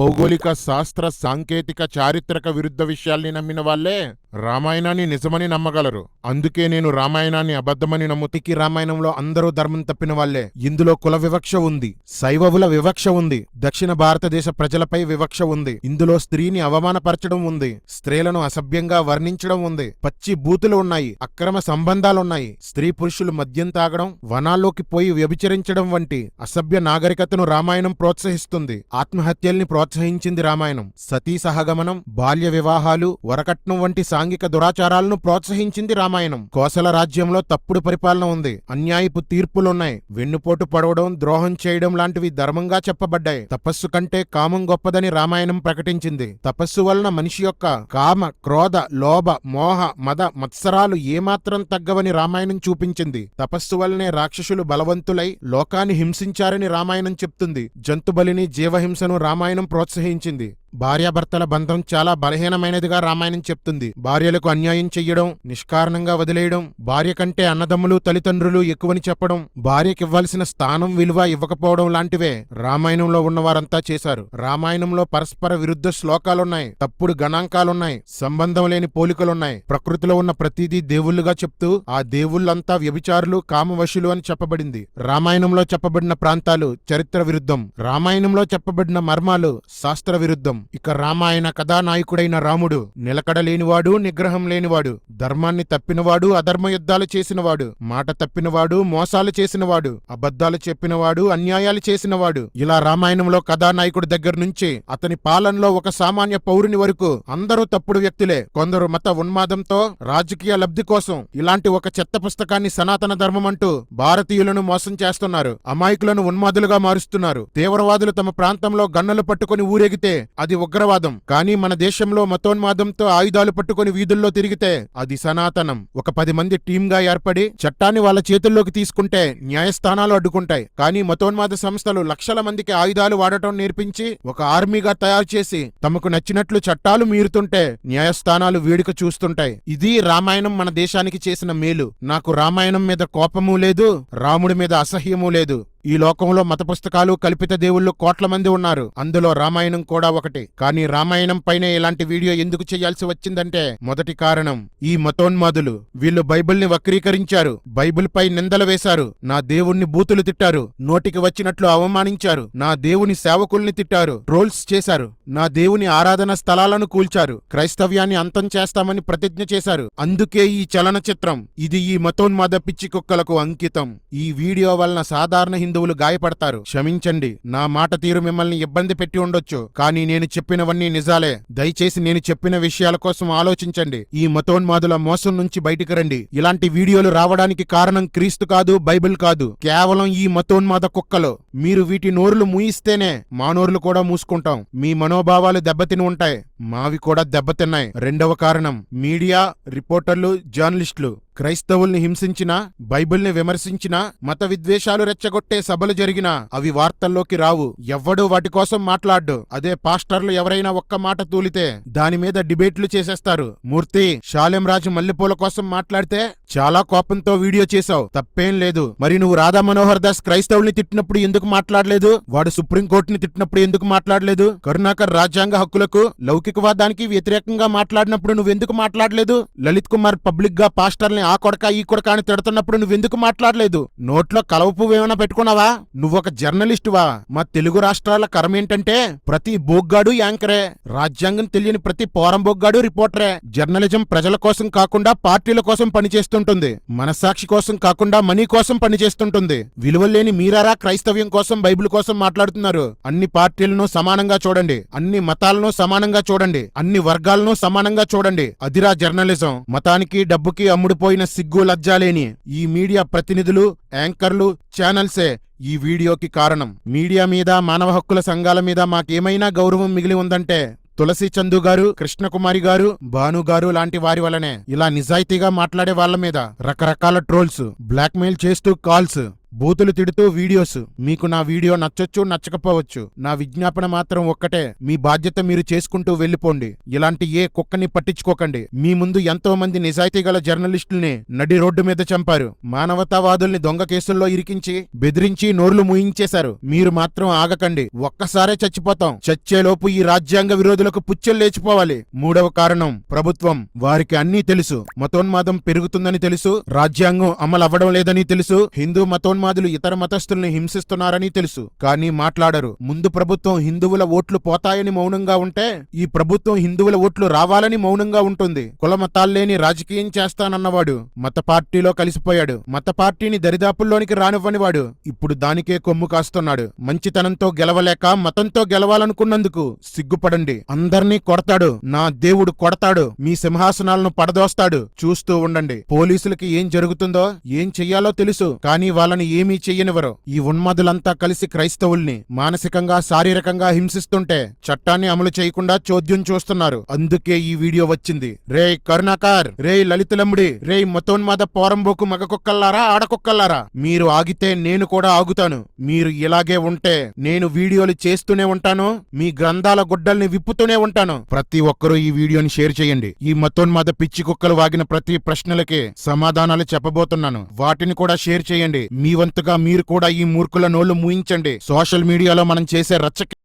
భౌగోళిక శాస్త్ర సాంకేతిక చారిత్రక విరుద్ధ విషయాల్ని నమ్మిన వాళ్ళే. రామాయణాన్ని నిజమని నమ్మగలరు. అందుకే నేను రామాయణాన్ని అబద్ధమని నమ్ముతికి రామాయణంలో అందరూ ధర్మం తప్పిన వాళ్ళే ఇందులో కుల వివక్ష ఉంది. శైవవుల వివక్ష ఉంది. దక్షిణ భారతదేశ ప్రజలపై వివక్ష ఉంది. ఇందులో స్త్రీని అవమానపరచడం ఉంది. స్త్రీలను అసభ్యంగా వర్ణించడం ఉంది. పచ్చి బూతులు ఉన్నాయి. అక్రమ సంబంధాలున్నాయి. స్త్రీ పురుషులు మద్యం తాగడం వనాల్లోకి పోయి వ్యభిచరించడం వంటి అసభ్య నాగరికతను రామాయణం ప్రోత్సహిస్తుంది. ఆత్మహత్యల్ని ప్రోత్సహించింది రామాయణం. సతీ సహగమనం బాల్య వివాహాలు వరకట్నం వంటి సాంఘిక దురాచారాలను ప్రోత్సహించింది రామాయణం. కోసల రాజ్యంలో తప్పుడు పరిపాలన ఉంది. అన్యాయపు తీర్పులున్నాయి. వెన్నుపోటు పడవడం ద్రోహం చేయడం లాంటివి ధర్మంగా చెప్పబడ్డాయి. తపస్సు కంటే కామం గొప్పదని రామాయణం ప్రకటించింది. తపస్సు వలన మనిషి యొక్క కామ క్రోధ లోభ మోహ మద మత్సరాలు ఏమాత్రం తగ్గవని రామాయణం చూపించింది. తపస్సు వలనే రాక్షసులు బలవంతులై లోకాన్ని హింసించారని రామాయణం చెప్తుంది. జంతుబలిని జీవహింసను రామాయణం ప్రోత్సహించింది. భార్యాభర్తల బంధం చాలా బలహీనమైనదిగా రామాయణం చెప్తుంది. భార్యలకు అన్యాయం చెయ్యడం నిష్కారణంగా వదిలేయడం భార్య కంటే అన్నదమ్ములు తల్లిదండ్రులు ఎక్కువని చెప్పడం భార్యకివ్వాల్సిన స్థానం విలువ ఇవ్వకపోవడం లాంటివే రామాయణంలో ఉన్నవారంతా చేశారు. రామాయణంలో పరస్పర విరుద్ధ శ్లోకాలున్నాయి. తప్పుడు గణాంకాలున్నాయి. సంబంధం లేని పోలికలున్నాయి. ప్రకృతిలో ఉన్న ప్రతిదీ దేవుళ్ళుగా చెప్తూ ఆ దేవుళ్ళంతా వ్యభిచారులు కామవశులు అని చెప్పబడింది. రామాయణంలో చెప్పబడిన ప్రాంతాలు చరిత్ర విరుద్ధం. రామాయణంలో చెప్పబడిన మర్మాలు శాస్త్ర విరుద్ధం. ఇక రామాయణ కథానాయకుడైన రాముడు నిలకడలేనివాడు నిగ్రహం లేనివాడు ధర్మాన్ని తప్పినవాడు అధర్మ యుద్ధాలు చేసినవాడు మాట తప్పినవాడు మోసాలు చేసినవాడు అబద్ధాలు చెప్పినవాడు అన్యాయాలు చేసినవాడు. ఇలా రామాయణంలో కథానాయకుడి దగ్గర నుంచి అతని పాలనలో ఒక సామాన్య పౌరుని వరకు అందరూ తప్పుడు వ్యక్తులే. కొందరు మత ఉన్మాదంతో రాజకీయ లబ్ధి కోసం ఇలాంటి ఒక చెత్త పుస్తకాన్ని సనాతన ధర్మం అంటూ భారతీయులను మోసం చేస్తున్నారు. అమాయకులను ఉన్మాదులుగా మారుస్తున్నారు. తీవ్రవాదులు తమ ప్రాంతంలో గన్నలు పట్టుకుని ఊరేగితే అది ఉగ్రవాదం. కానీ మన దేశంలో మతోన్మాదంతో ఆయుధాలు పట్టుకుని వీధుల్లో తిరిగితే అది సనాతనం. ఒక పది మంది టీంగా ఏర్పడి చట్టాన్ని వాళ్ళ చేతుల్లోకి తీసుకుంటే న్యాయస్థానాలు అడ్డుకుంటాయి. కానీ మతోన్మాద సంస్థలు లక్షల మందికి ఆయుధాలు వాడటం నేర్పించి ఒక ఆర్మీగా తయారు చేసి తమకు నచ్చినట్లు చట్టాలు మీరుతుంటే న్యాయస్థానాలు వేడుక చూస్తుంటాయి. ఇది రామాయణం మన దేశానికి చేసిన మేలు. నాకు రామాయణం మీద కోపమూ లేదు రాముడి మీద అసహ్యమూ లేదు. ఈ లోకంలో మత పుస్తకాలు కల్పిత దేవుళ్ళు కోట్ల మంది ఉన్నారు. అందులో రామాయణం కూడా ఒకటి. కానీ రామాయణం పైనే ఇలాంటి వీడియో ఎందుకు చేయాల్సి వచ్చిందంటే మొదటి కారణం ఈ మతోన్మాదులు వీళ్ళు బైబిల్ని వక్రీకరించారు. బైబిల్ పై నిందలు వేశారు. నా దేవుణ్ణి బూతులు తిట్టారు. నోటికి వచ్చినట్లు అవమానించారు. నా దేవుని సేవకుల్ని తిట్టారు. ట్రోల్స్ చేశారు. నా దేవుని ఆరాధన స్థలాలను కూల్చారు. క్రైస్తవ్యాన్ని అంతం చేస్తామని ప్రతిజ్ఞ చేశారు. అందుకే ఈ చలనచిత్రం ఇది ఈ మతోన్మాద పిచ్చి కుక్కలకు అంకితం. ఈ వీడియో వలన సాధారణ హిందువులు గాయపడతారు. క్షమించండి నా మాట తీరు మిమ్మల్ని ఇబ్బంది పెట్టి ఉండొచ్చు కానీ నేను చెప్పినవన్నీ నిజాలే. దయచేసి నేను చెప్పిన విషయాల కోసం ఆలోచించండి. ఈ మతోన్మాదుల మోసం నుంచి బయటికి రండి. ఇలాంటి వీడియోలు రావడానికి కారణం క్రీస్తు కాదు బైబిల్ కాదు. కేవలం ఈ మతోన్మాద కుక్కలు. మీరు వీటి నోరులు మూయిస్తేనే మా నోరులు కూడా మూసుకుంటాం. మీ మనోభావాలు దెబ్బతిని ఉంటాయి. మావి కూడా దెబ్బతిన్నాయి. రెండవ కారణం మీడియా రిపోర్టర్లు జర్నలిస్టులు. క్రైస్తవుల్ని హింసించినా బైబిల్ని విమర్శించినా మత విద్వేషాలు రెచ్చగొట్టే సభలు జరిగినా అవి వార్తల్లోకి రావు. ఎవ్వడూ వాటి కోసం మాట్లాడ్డు. అదే పాస్టర్లు ఎవరైనా ఒక్క మాట తూలితే దాని మీద డిబేట్లు చేసేస్తారు. మూర్తి షాలెం రాజు మల్లెపూల కోసం మాట్లాడితే చాలా కోపంతో వీడియో చేశావు. తప్పేం లేదు. మరి నువ్వు రాధా మనోహర్ దాస్ క్రైస్తవుల్ని తిట్టినప్పుడు ఎందుకు మాట్లాడలేదు? వాడు సుప్రీంకోర్టుని తిట్టినప్పుడు ఎందుకు మాట్లాడలేదు? కరుణాకర్ రాజ్యాంగ హక్కులకు లౌకికవాదానికి వ్యతిరేకంగా మాట్లాడినప్పుడు నువ్వెందుకు మాట్లాడలేదు? లలిత్ కుమార్ పబ్లిక్గా పాస్టర్ని ఆ కొడక ఈ కొడక అని తిడుతున్నప్పుడు నువ్వెందుకు మాట్లాడలేదు? నోట్లో కలవపు ఏమైనా పెట్టుకున్నావా? నువ్వొక జర్నలిస్టువా? మా తెలుగు రాష్ట్రాల కరం ఏంటంటే ప్రతి బోగ్గాడు యాంకరే. రాజ్యాంగం తెలియని ప్రతి పోరం బొగ్గాడు రిపోర్టరే. జర్నలిజం ప్రజల కోసం కాకుండా పార్టీల కోసం పనిచేస్తుంటుంది. మనస్సాక్షి కోసం కాకుండా మనీ కోసం పనిచేస్తుంటుంది. విలువలేని మీరారా క్రైస్తవ్యం కోసం బైబిల్ కోసం మాట్లాడుతున్నారు. అన్ని పార్టీలను సమానంగా చూడండి. అన్ని మతాలను సమానంగా చూడండి. అన్ని వర్గాలను సమానంగా చూడండి. అదిరా జర్నలిజం. మతానికి డబ్బుకి పోయిన సిగ్గు లజ్జాలేని ఈ మీడియా ప్రతినిధులు యాంకర్లు ఛానల్సే ఈ వీడియోకి కారణం. మీడియా మీద మానవ హక్కుల సంఘాల మీద మాకేమైనా గౌరవం మిగిలి ఉందంటే తులసి చందు గారు కృష్ణకుమారి గారు భాను గారు లాంటి వారి వలనే ఇలా నిజాయితీగా మాట్లాడే వాళ్ళ మీద రకరకాల ట్రోల్స్ బ్లాక్మెయిల్ చేస్తూ కాల్స్ బూతులు తిడుతూ వీడియోస్. మీకు నా వీడియో నచ్చొచ్చు నచ్చకపోవచ్చు. నా విజ్ఞాపన మాత్రం ఒక్కటే. మీ బాధ్యత మీరు చేసుకుంటూ వెళ్ళిపోండి. ఇలాంటి ఏ కుక్కని పట్టించుకోకండి. మీ ముందు ఎంతో మంది నిజాయితీ గల జర్నలిస్టుల్ని నడి రోడ్డు మీద చంపారు. మానవతావాదుల్ని దొంగ కేసుల్లో ఇరికించి బెదిరించి నోర్లు మూయించేశారు. మీరు మాత్రం ఆగకండి. ఒక్కసారే చచ్చిపోతాం. చచ్చేలోపు ఈ రాజ్యాంగ విరోధులకు పుచ్చెలు లేచిపోవాలి. మూడవ కారణం ప్రభుత్వం. వారికి అన్నీ తెలుసు. మతోన్మాదం పెరుగుతుందని తెలుసు. రాజ్యాంగం అమలు అవ్వడం లేదని తెలుసు. హిందూ ఉన్మాదులు ఇతర మతస్థుల్ని హింసిస్తున్నారని తెలుసు. కానీ మాట్లాడరు. ముందు ప్రభుత్వం హిందువుల ఓట్లు పోతాయని మౌనంగా ఉంటే ఈ ప్రభుత్వం హిందువుల ఓట్లు రావాలని మౌనంగా ఉంటుంది. కుల మతాల్లేని రాజకీయం చేస్తానన్నవాడు మత పార్టీలో కలిసిపోయాడు. మత పార్టీని దరిదాపుల్లోనికి రానివ్వనివాడు. ఇప్పుడు దానికే కొమ్ము కాస్తున్నాడు. మంచితనంతో గెలవలేక మతంతో గెలవాలనుకున్నందుకు సిగ్గుపడండి. అందర్నీ కొడతాడు. నా దేవుడు కొడతాడు. మీ సింహాసనాలను పడదోస్తాడు. చూస్తూ ఉండండి. పోలీసులకి ఏం జరుగుతుందో ఏం చెయ్యాలో తెలుసు. కానీ వాళ్ళని ఏమీ చెయ్యనివ్వరు. ఈ ఉన్మాదులంతా కలిసి క్రైస్తవుల్ని మానసికంగా శారీరకంగా హింసిస్తుంటే చట్టాన్ని అమలు చేయకుండా చోద్యం చూస్తున్నారు. అందుకే ఈ వీడియో వచ్చింది. రే కరుణాకర్! రే లలితలమ్ముడి! రే మతోన్మాద పోరంబోకు మగకుక్కల్లారా ఆడకుక్కల్లారా? మీరు ఆగితే నేను కూడా ఆగుతాను. మీరు ఇలాగే ఉంటే నేను వీడియోలు చేస్తూనే ఉంటాను. మీ గ్రంథాల గుడ్డల్ని విప్పుతూనే ఉంటాను. ప్రతి ఒక్కరూ ఈ వీడియోని షేర్ చేయండి. ఈ మతోన్మాద పిచ్చి కుక్కలు వాగిన ప్రతి ప్రశ్నలకి సమాధానాలు చెప్పబోతున్నాను. వాటిని కూడా షేర్ చేయండి. మీ వంతుగా మీరు కూడా ఈ మూర్ఖుల నోళ్ళు మూయించండి. సోషల్ మీడియాలో మనం చేసే రచ్చకి